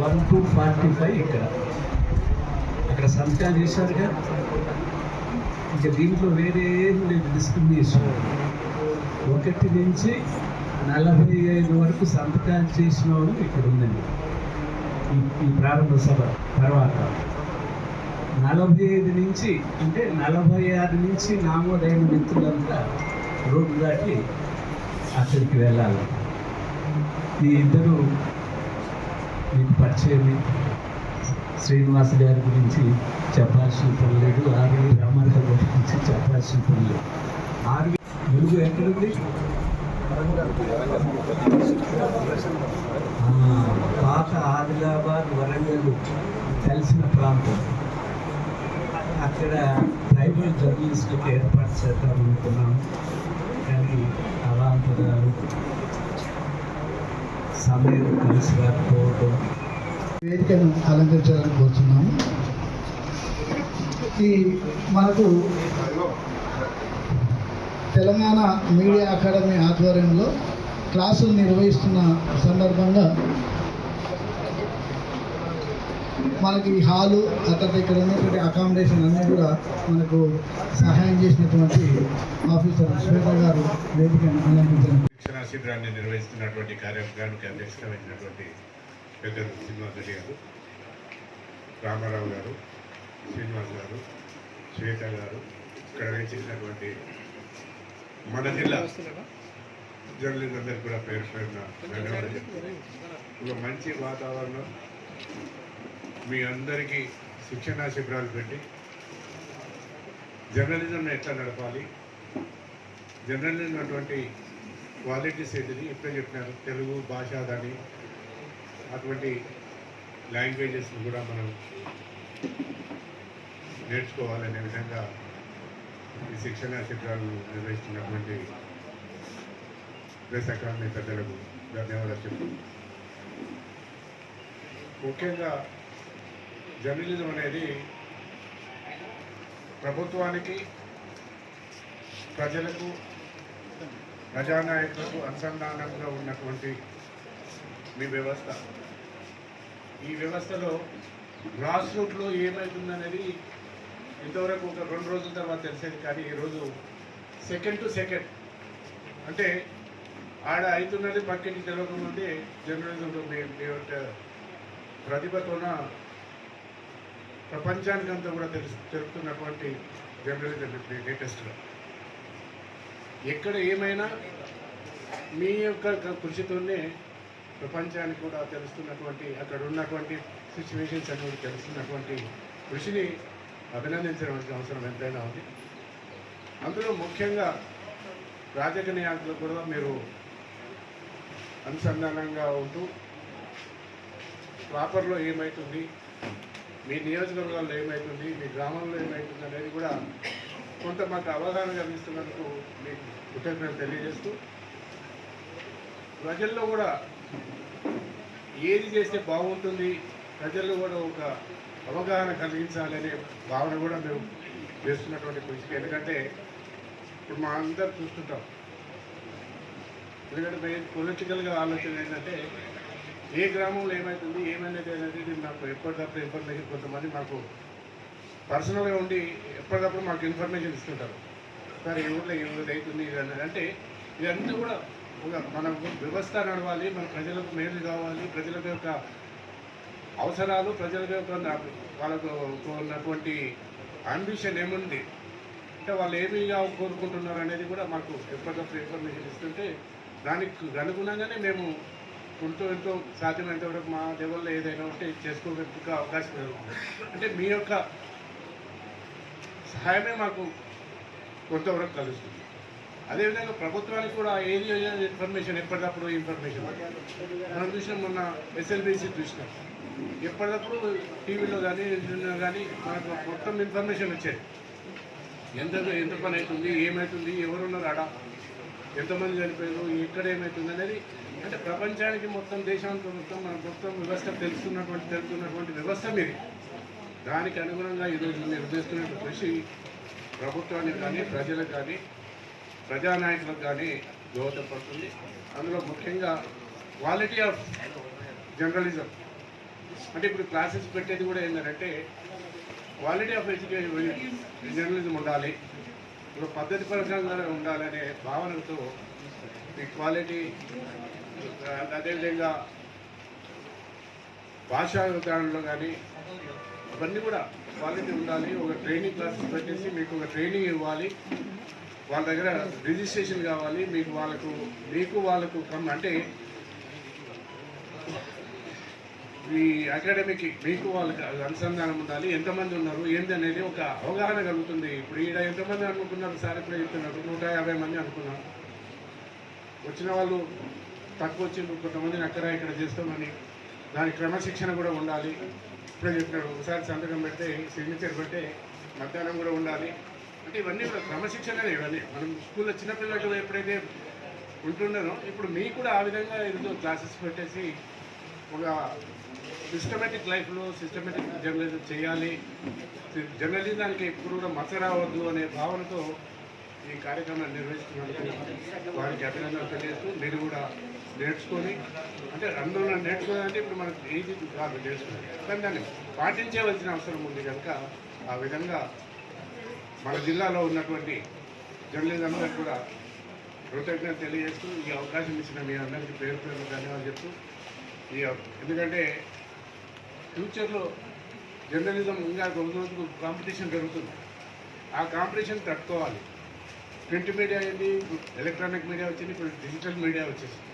One two forty five ఇక్కడ. అక్కడ సంతకాలు చేశారుగా ఇంకా దీంట్లో వేరే ఏం లేదు డిస్క్రిమినేషన్ ఒకటి నుంచి నలభై ఐదు వరకు సంతకాలు చేసిన వాళ్ళు ఇక్కడ ఉందండి. ఈ ఈ ప్రారంభ సభ తర్వాత. నలభై ఐదు నుంచి అంటే నలభై ఆరు నుంచి నామోదైన మిత్రులంతా రోడ్డు దాటి అక్కడికి వెళ్ళాలి. ఈ ఇద్దరు మీకు పరిచయమే శ్రీనివాస్ గారి గురించి చెప్పాల్సిన పని లేదు ఆర్వి రామారావు గారి గురించి చెప్పాల్సిన పని లేదు. ఆర్వి వెలుగు ఎక్కడుంది? పాత ఆదిలాబాద్ వరంగల్ కలిసిన ప్రాంతం. అక్కడ ట్రైబల్ జర్నలిస్టులకు ఏర్పాటు చేద్దాం అనుకున్నాం. కానీ అవాంతరాలు సమయం కలిసి రాకపోవడం వేదికను అలంకరించాలని కోరుతున్నాము ఈ మనకు తెలంగాణ మీడియా అకాడమీ ఆధ్వర్యంలో క్లాసులు నిర్వహిస్తున్న సందర్భంగా మనకి హాలు ఆ తర్వాత ఇక్కడ ఉన్నటువంటి అకామిడేషన్ అన్నీ కూడా మనకు సహాయం చేసినటువంటి ఆఫీసర్ శ్వేత గారు వేదికను అలంకరించారు. శిక్షణ శిబిరాన్ని నిర్వహిస్తున్నటువంటి కార్యక్రమానికి అధ్యక్షత వహించినటువంటి పెద్దలు శ్రీనివాస్ గారు రామారావు గారు శ్రీనివాస్ గారు శ్వేత గారు ఇక్కడ వేయించినటువంటి మన జిల్లా. జర్నలిస్ట్ అందరికీ కూడా పేరు పేరున. ఒక మంచి వాతావరణం. మీ అందరికీ శిక్షణ శిబిరాలు పెట్టి జర్నలిజంను ఎట్లా నడపాలి? జర్నలిజం అటువంటి క్వాలిటీస్ ఏంటిది ఎప్పుడే చెప్పినారు. తెలుగు భాష దాని అటువంటి లాంగ్వేజెస్ కూడా మనం నేర్చుకోవాలనే విధంగా ఈ శిక్షణ శిబిరాలు నిర్వహిస్తున్నటువంటి ప్రెస్ అకాడమీ పెద్దలకు ధన్యవాదాలు చెప్తూ ముఖ్యంగా జర్నలిజం అనేది ప్రభుత్వానికి ప్రజలకు ప్రజానాయకులకు అనుసంధానంగా ఉన్నటువంటి మీ వ్యవస్థ. ఈ వ్యవస్థలో గ్రాస్ రూట్లో ఏమవుతుందనేది ఇంతవరకు ఒక రెండు రోజుల తర్వాత తెలిసేది కానీ ఈరోజు సెకండ్ టు సెకండ్ అంటే ఆడ అవుతున్నది పక్కకి తెలియకముందే జర్నలిజంలో ప్రతిభతోన ప్రపంచానికి అంతా కూడా తెలుసు తెలుపుతున్నటువంటి జర్నలిజం లేటెస్ట్గా ఎక్కడ ఏమైనా మీ యొక్క కృషితోనే ప్రపంచానికి కూడా తెలుస్తున్నటువంటి అక్కడ ఉన్నటువంటి సిచ్యువేషన్స్ అనేవి తెలుస్తున్నటువంటి కృషిని అభినందించవలసిన అవసరం ఎంతైనా ఉంది. అందులో ముఖ్యంగా రాజకీయ కూడా మీరు అనుసంధానంగా ఉంటూ ప్రాపర్లో ఏమవుతుంది మీ నియోజకవర్గాల్లో ఏమవుతుంది మీ గ్రామంలో ఏమవుతుంది అనేది కూడా కొంత మాకు అవగాహన కలిగిస్తున్నందుకు మీకు కృతజ్ఞతలు తెలియజేస్తూ ప్రజల్లో కూడా ఏది చేస్తే బాగుంటుంది ప్రజల్లో కూడా ఒక అవగాహన కలిగించాలనే భావన కూడా మేము చేస్తున్నటువంటి కృషికి. ఎందుకంటే ఇప్పుడు మా అందరు చూస్తుంటాం. ఎందుకంటే పొలిటికల్గా ఆలోచన ఏంటంటే ఏ గ్రామంలో ఏమవుతుంది ఏమైనది అనేది నాకు ఎప్పటికప్పుడు ఇన్ఫర్మేషన్ కొంతమంది మాకు పర్సనల్గా ఉండి ఎప్పటికప్పుడు మాకు ఇన్ఫర్మేషన్ ఇస్తుంటారు. సార్ ఈ ఊళ్ళో ఈ ఊళ్ళో అవుతుంది ఇది అన్నది. అంటే ఇవన్నీ కూడా ఒక మన వ్యవస్థ నడవాలి మన ప్రజలకు మేలు కావాలి ప్రజల యొక్క అవసరాలు ప్రజలకు వాళ్ళకు ఉన్నటువంటి అంబిషన్ ఏముంది? అంటే వాళ్ళు ఏమిగా కోరుకుంటున్నారు అనేది కూడా మాకు ఎప్పటికప్పుడు ఇన్ఫర్మేషన్ ఇస్తుంటే దానికి అనుగుణంగానే మేము ఉంటూ ఎంతో సాధ్యమైనంత వరకు మా లెవెల్లో ఏదైనా ఉంటే చేసుకోగలిగే అవకాశం ఉంది. అంటే మీ యొక్క సహాయమే మాకు కొంతవరకు కలుస్తుంది. అదేవిధంగా ప్రభుత్వానికి కూడా ఏది ఏది ఇన్ఫర్మేషన్ ఎప్పటికప్పుడు ఇన్ఫర్మేషన్ మనం చూసినాం మొన్న ఎస్ఎల్బిసి చూసినాం. ఎప్పటికప్పుడు టీవీలో కానీ కానీ మనకు మొత్తం ఇన్ఫర్మేషన్ వచ్చేది. ఎంత ఎంత పని అవుతుంది ఏమవుతుంది ఎవరున్నారు ఆడ ఎంతమంది చనిపోయారు ఎక్కడ ఏమవుతుంది అనేది అంటే ప్రపంచానికి మొత్తం దేశానికి మొత్తం మన మొత్తం వ్యవస్థ తెలుస్తున్నటువంటి తెలుస్తున్నటువంటి వ్యవస్థ మీది. దానికి అనుగుణంగా ఈరోజు మీరు చేస్తున్న కృషి ప్రభుత్వానికి కానీ ప్రజలకు కానీ ప్రజానాయకులకు కానీ దోహదపడుతుంది. అందులో ముఖ్యంగా క్వాలిటీ ఆఫ్ జర్నలిజం. అంటే ఇప్పుడు క్లాసెస్ పెట్టేది కూడా ఏంటంటే క్వాలిటీ ఆఫ్ ఎడ్యుకేషన్ జర్నలిజం ఉండాలి ఇప్పుడు పద్ధతి పరంగా ఉండాలనే భావనతో ఈ క్వాలిటీ అదేవిధంగా భాషా విధానంలో కానీ ఇవన్నీ కూడా క్వాలిటీ ఉండాలి. ఒక ట్రైనింగ్ క్లాసెస్ పెట్టేసి మీకు ఒక ట్రైనింగ్ ఇవ్వాలి. వాళ్ళ దగ్గర రిజిస్ట్రేషన్ కావాలి. మీకు వాళ్ళకు మీకు వాళ్ళకు కమ్ అంటే ఈ అకాడమిక్ మీకు వాళ్ళకి అనుసంధానం ఉండాలి. ఎంతమంది ఉన్నారు? ఏంది అనేది ఒక అవగాహన కలుగుతుంది. ఇప్పుడు ఈడ ఎంతమంది అనుకున్నారు సార్ ఇప్పుడు చెప్తున్నారు. నూట యాభై మంది అనుకున్నారు. వచ్చిన వాళ్ళు తక్కువ వచ్చి కొంతమందిని అక్కడ ఇక్కడ చేస్తామని దాని క్రమశిక్షణ కూడా ఉండాలి. ఇప్పుడే చెప్పినాడు. ఒకసారి సంతకం పెడితే సిగ్నేచర్ పెడితే మధ్యాహ్నం కూడా ఉండాలి. అంటే ఇవన్నీ కూడా క్రమశిక్షణనే ఇవన్నీ. మనం స్కూల్లో చిన్నపిల్లలు ఎప్పుడైతే ఉంటున్నారో ఇప్పుడు మీకు కూడా ఆ విధంగా ఏదో క్లాసెస్ పెట్టేసి ఒక సిస్టమేటిక్ లైఫ్లో సిస్టమేటిక్ జర్నలిజం చేయాలి. జర్నలిజానికి ఎప్పుడు కూడా మచ్చ రావద్దు అనే భావనతో ఈ కార్యక్రమాన్ని నిర్వహిస్తున్నందుకు వారికి అభినందనలు తెలియజేస్తూ మీరు కూడా నేర్చుకొని అంటే అందులో నేర్చుకోవాలంటే ఇప్పుడు మనకు ఏది కాదు నేర్చుకోవాలి. కానీ దాన్ని పాటించవలసిన అవసరం ఉంది కనుక ఆ విధంగా మన జిల్లాలో ఉన్నటువంటి జర్నలిజం అందరికీ కూడా కృతజ్ఞత తెలియజేస్తూ ఈ అవకాశం ఇచ్చిన మీ అందరికీ పేరు పేరు ధన్యవాదాలు చెప్తూ ఈ ఎందుకంటే ఫ్యూచర్లో జర్నలిజం ఇంకా రోజు రోజుకు కాంపిటీషన్ పెరుగుతుంది ఆ కాంపిటీషన్ తట్టుకోవాలి. ప్రింట్ మీడియా అయింది ఎలక్ట్రానిక్ మీడియా వచ్చింది ఇప్పుడు డిజిటల్ మీడియా వచ్చేసింది.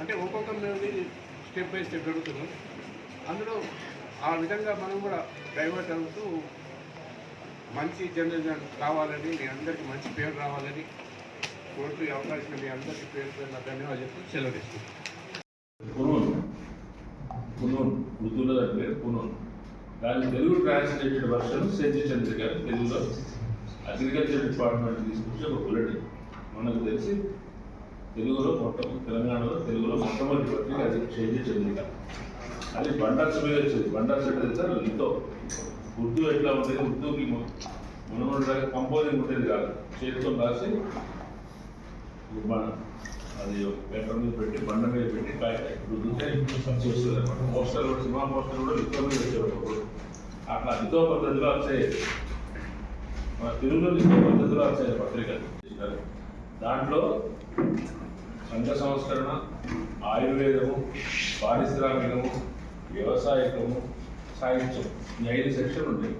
అంటే ఒక్కొక్క మేము స్టెప్ బై స్టెప్ పెరుగుతున్నాం అందులో ఆ విధంగా మనం కూడా డైవర్ట్ అవుతూ మంచి జర్నలిజం కావాలని మీ అందరికీ మంచి పేరు రావాలని కోరుతూ అవకాశం మీ అందరికీ పేరు పేరు ధన్యవాదాలు చెప్తూ సెలవు తీసుకుంటాను పునూన్ ఉర్దూలో దాని పేరు? పునూన్. దాని తెలుగు ట్రాన్స్లేటెడ్ వర్షన్ సెంచి చంద్ర గారు తెలుగులో అగ్రికల్చర్ డిపార్ట్మెంట్ తీసుకొచ్చి ఒక బులెటిన్ మనకు తెలిసి తెలుగులో మొట్ట తెలంగాణలో తెలుగులో మొట్టమొదటి పత్రిక అది షేజీ చంద్రిక అది బండర్స్ మీద వచ్చేది బండర్స్ అంటే తెలుసా? లితో. ఉర్దూ ఎట్లా ఉంటుంది ఉర్దూకి మనమూడు కంపోజింగ్ ఉండేది కాదు. చేతితో రాసి అది పేపర్ మీద పెట్టి బండ మీద పెట్టి కాయ రుద్దితే చేస్తుంది అనమాట పోస్టర్ కూడా సినిమా పోస్టర్ కూడా లితో మీద వచ్చేవాడు అట్లా లితో పద్ధతిలో వచ్చే మన తెలుగులో లితో పద్ధతిలో వచ్చే పత్రికలు. దాంట్లో సంఘ సంస్కరణ ఆయుర్వేదము పారిశ్రామికము వ్యవసాయకము సాహిత్యం ఈ ఐదు సెక్షన్ ఉంటాయి.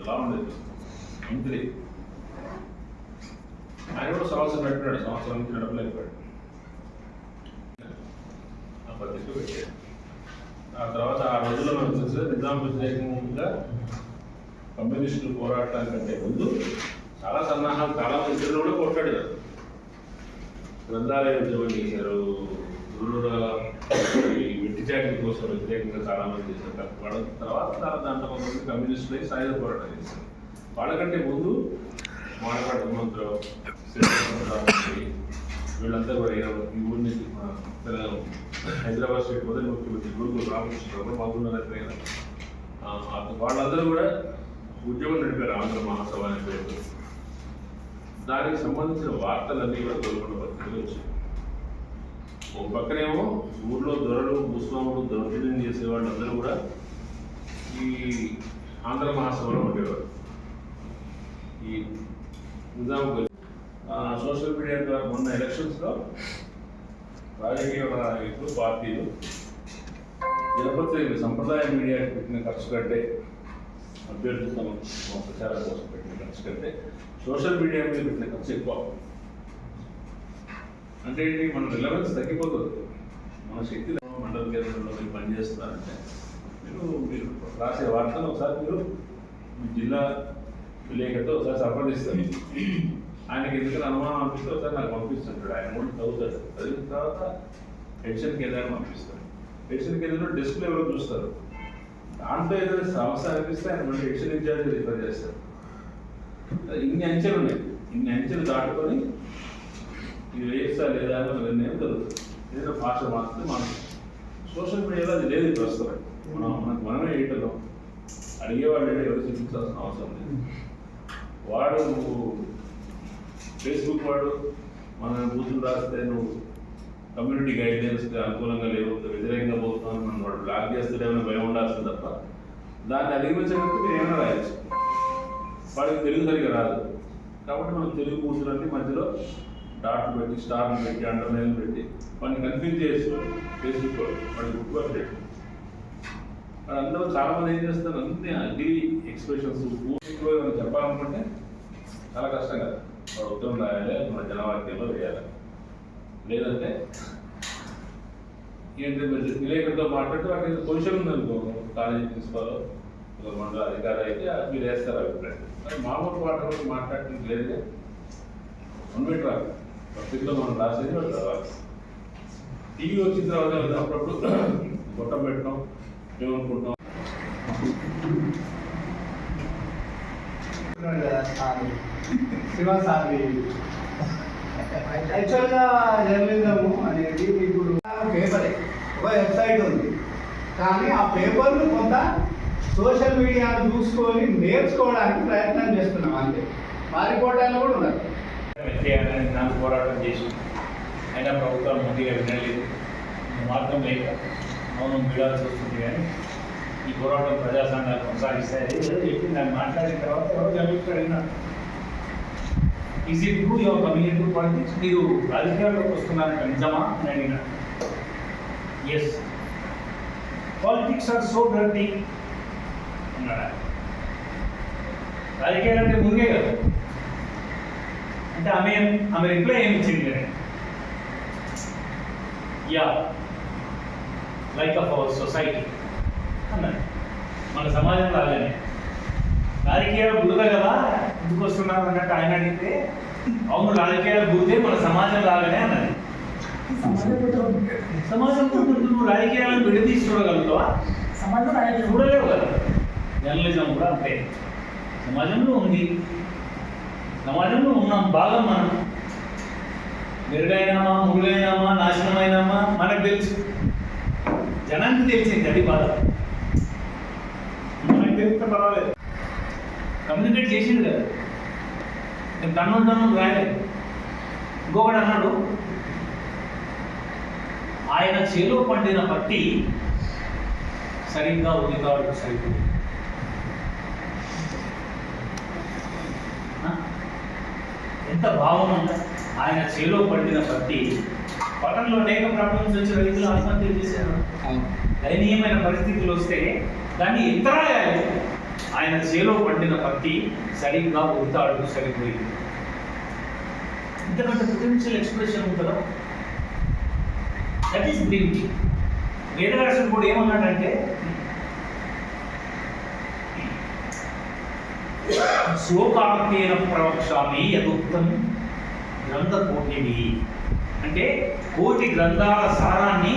ఎలా ఉండేది. మంత్రి. ఆయన కూడా సంవత్సరం పెట్టినాడు సంవత్సరం నుంచి నడపలేకపోయాడు. పత్రిక పెట్టాడు ఆ తర్వాత ఆ రోజుల్లో మనం చూస్తే నిజాం వ్యతిరేకంగా కమ్యూనిస్టులు పోరాడటానికంటే ముందు చాలా సన్నాహాలు చాలా మంది ఇద్దరు కూడా పోట్లాడారు గ్రంథాలయ ఉద్యమం చేశారు. గురువుల వెట్టి చాకరీ కోసం వ్యతిరేకంగా చాలా మంది చేశారు. వాళ్ళ తర్వాత దా- దాంట్లో కొంతమంది కమ్యూనిస్టులు అయి సాయుధ పోరాటం చేశారు. వాళ్ళకంటే ముందు మాడపాటి హనుమంతరావు వీళ్ళంతా కూడా ఈ ఊరి నుంచి హైదరాబాద్ స్టేట్ మొదటి ముఖ్యమంత్రి గురుకుల రామకృష్ణరావు బాగున్నారు ఎక్కడైనా వాళ్ళందరూ కూడా ఉద్యమం నడిపారు ఆంధ్ర మహాసభ అనే పేరు దానికి సంబంధించిన వార్తలన్నీ కూడా గోల్కొండ పత్రికలు వచ్చాయి. ఒక పక్కనేమో ఊర్లో దొరలు భూస్వాములు దౌర్జన్యం చేసే వాళ్ళందరూ కూడా ఈ ఆంధ్ర మహాసభలో ఉండేవారు. ఈ నిజాం సోషల్ మీడియా ద్వారా మొన్న ఎలక్షన్స్లో రాజకీయ నాయకులు పార్టీలు. దినపత్రికలు సంప్రదాయ మీడియాకి పెట్టిన ఖర్చు కంటే అభ్యర్థులు తమ ప్రచారం కోసం పెట్టిన ఖర్చు కంటే సోషల్ మీడియా మీద పెట్టిన ఖర్చు ఎక్కువ. అంటే ఏంటి? మన రిలవెన్స్ తగ్గిపోతుంది. మన శక్తి మండల కేంద్రంలో మీరు పనిచేస్తున్నారంటే మీరు మీరు రాసే వార్తలు ఒకసారి మీరు మీ జిల్లా విలేకరితో ఒకసారి సంప్రదిస్తారు. ఆయనకి ఎందుకు అనుమానం అనిపిస్తే ఒకసారి నాకు పంపిస్తుంటాడు. ఆయన కూడా చదువుతాడు. చదివిన తర్వాత ఎడిషన్ కేంద్రాన్ని పంపిస్తాడు. ఎడిషన్ కేంద్రంలో డిస్ప్లే ఎవరో చూస్తారు. దాంట్లో ఏదైనా సమస్య అనిపిస్తే ఆయన మళ్ళీ ఎడిషన్ ఇన్ఛార్జ్ రిఫర్ చేస్తారు. ఇన్ని అంచెలు ఉన్నాయి. ఇన్ని అంచెలు దాటుకొని ఇది వేస్తా లేదా అని నిర్ణయం జరుగుతుంది. ఏదైనా భాష మారితే మనం సోషల్ మీడియాలో అది లేదు ప్రస్తుతం. మనం మనకు మనమే వేయటం అడిగేవాళ్ళు ఏంటో ఎవరు చూపించాల్సిన అవసరం లేదు. వాడు ఫేస్బుక్ వాడు మన బూతులు రాస్తే నువ్వు కమ్యూనిటీ గైడ్లైన్స్కి అనుకూలంగా లేవు వ్యతిరేకంగా పోతున్నాను మనం వాడు బ్లాక్ ఏమైనా భయం ఉండాల్సింది తప్ప దాన్ని అధిగమించడానికి మీరు ఏమైనా రాయొచ్చు. వాడికి తెలుగు సరిగా రాదు. కాబట్టి మనం తెలుగు బూతులన్నీ మధ్యలో డాట్లు పెట్టి స్టార్లు పెట్టి అండర్లైన్ పెట్టి వాడిని కన్ఫ్యూజ్ చేస్తూ ఫేస్బుక్ వాడి. వాడికి గుర్తుపట్టి వాళ్ళందరూ చాలా మంది ఏం చేస్తారు? అన్ని అగ్రి ఎక్స్ప్రెషన్స్ పూర్తిలో చెప్పాలనుకుంటే చాలా కష్టం కదా. వాడు రాయాలి మన జనవాక్యంలో వేయాలి. లేదంటే ఏంటి మీరు విలేకరులతో మాట్లాడితే వాటికి ఏదో పొజిషన్ ఉందనుకో కాలేజీ ప్రిన్సిపాల్ ఒక మండల అధికారి అయితే మీరు వేస్తారు అభిప్రాయం. మరి మామూలు వాటర్ మాట్లాడటం లేదు వన్ మీటర్ రాదు పత్రికలో మనం రాసేది వాళ్ళు రావాలి. టీవీ వచ్చిన తర్వాత అప్పుడప్పుడు గొట్టం పెట్టడం ఏమనుకుంటాం శివసారి యాక్చువల్గా జర్నలిజం అనేది ఇప్పుడు పేపరే ఒక వెబ్సైట్ ఉంది కానీ ఆ పేపర్ను కొంత సోషల్ మీడియాను చూసుకొని నేర్చుకోవడానికి ప్రయత్నం చేస్తున్నాం అంతే పారిపోవటాలు కూడా ఉన్నారు చేయాలని నాకు పోరాటం చేసి అయినా ప్రభుత్వం ముందుగా వినలేదు మార్గం లేక. మౌనం వీడాల్సి వస్తుంది కానీ ఈ పోరాటం ప్రజా కొనసాగిస్తాయి ఏదో చెప్పి దాన్ని మాట్లాడిన తర్వాత ఎవరు అభిప్రాయం is it true your community politics మీరు రాజకీయాల్లోకి వస్తున్నారంట నిజమా? అని అడిగిన. Yes politics are so dirty అన్నాడు. ఆయన. రాజకీయాలు అంటే ముందే కదా. అంటే ఆమె ఆమె రిప్లై ఏమి ఇచ్చింది yeah like of our society అన్నాడు. మన సమాజం లాగానే. రాజకీయాలు బురద కదా? ఎందుకు వస్తున్నారు అన్నట్టు ఆయన అడిగితే అవును రాజకీయాలు బురదే మన సమాజం లాగానే అన్నది సమాజంతో నువ్వు రాజకీయాలను విడదీసి చూడగలుగుతావా? సమాజం చూడలేవు కదా. జర్నలిజం కూడా అంతే. సమాజంలో ఉంది. సమాజంలో ఉన్నాం భాగం మనం. మెరుగైనామా మురుగైనామా నాశనమైనామా మనకు తెలుసు. జనానికి తెలిసింది అది బాధ. తెలిస్తే పర్వాలేదు కమ్యూనికేట్ చేసింది కదా. నేను తన్ను తన్ను రాయలేదు. ఇంకొకటి అన్నాడు ఆయన చేలో పండిన పట్టి సరిగ్గా ఉంది కాబట్టి సరిపోయింది? ఎంత భావం ఆయన చేలో పండిన పట్టి పట్టణంలో అనేక ప్రాబ్లమ్స్ వచ్చి రైతులు ఆత్మహత్య చేశారు. దయనీయమైన పరిస్థితులు వస్తే దాన్ని ఎంత రాయాలి ఆయన చేలో పండిన పత్తి సరిగ్గా ఉడతాడు సరిపోయింది. ఇంతకంటే పొటెన్షియల్ ఎక్స్ప్రెషన్ ఉంటుందా? దట్ ఈస్ బ్యూటీ వేదరాశుడు కూడా ఏమన్నాడంటే శోకాంతేన ప్రవక్షామి యదుక్తం గ్రంథ కోటిని. అంటే కోటి గ్రంథాల సారాన్ని